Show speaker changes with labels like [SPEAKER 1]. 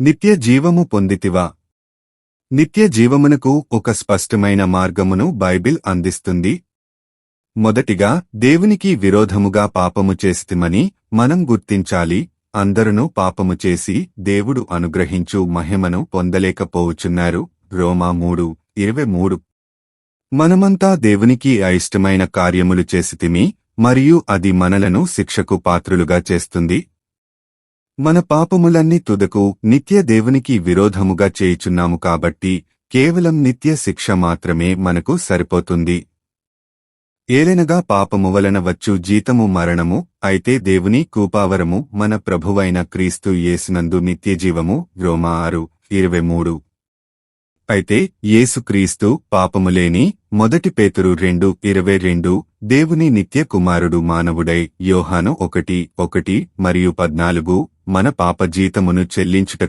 [SPEAKER 1] నిత్య జీవము పొందితివా? నిత్య జీవమునకు ఒక స్పష్టమైన మార్గమును బైబిల్ అందిస్తుంది. మొదటిగా దేవునికి విరోధముగా పాపము చేస్తిమని మనం గుర్తించాలి. అందరును పాపము చేసి దేవుడు అనుగ్రహించు మహిమను పొందలేకపోవుచున్నారు రోమా మూడు ఇరవై మూడు. మనమంతా దేవునికి అయిష్టమైన కార్యములు చేసితిమి మరియు అది మనలను శిక్షకు పాత్రులుగా చేస్తుంది. మన పాపములన్నీ తుదకు నిత్య దేవునికి విరోధముగా చేయుచున్నాము కాబట్టి కేవలం నిత్య శిక్ష మాత్రమే మనకు సరిపోతుంది. ఏలెనగా పాపము వలన వచ్చు జీతము మరణము అయితే దేవుని కూపావరము మన ప్రభువైన క్రీస్తు యేసునందు నిత్యజీవము. రోమా ఆరు ఇరవై మూడు. అయితే యేసుక్రీస్తు పాపములేని మొదటి పేతురు రెండు ఇరవై రెండు దేవుని నిత్య కుమారుడు మానవుడై యోహాను ఒకటి ఒకటి మరియు పద్నాలుగు మన పాప జీతమును చెల్లించుటకు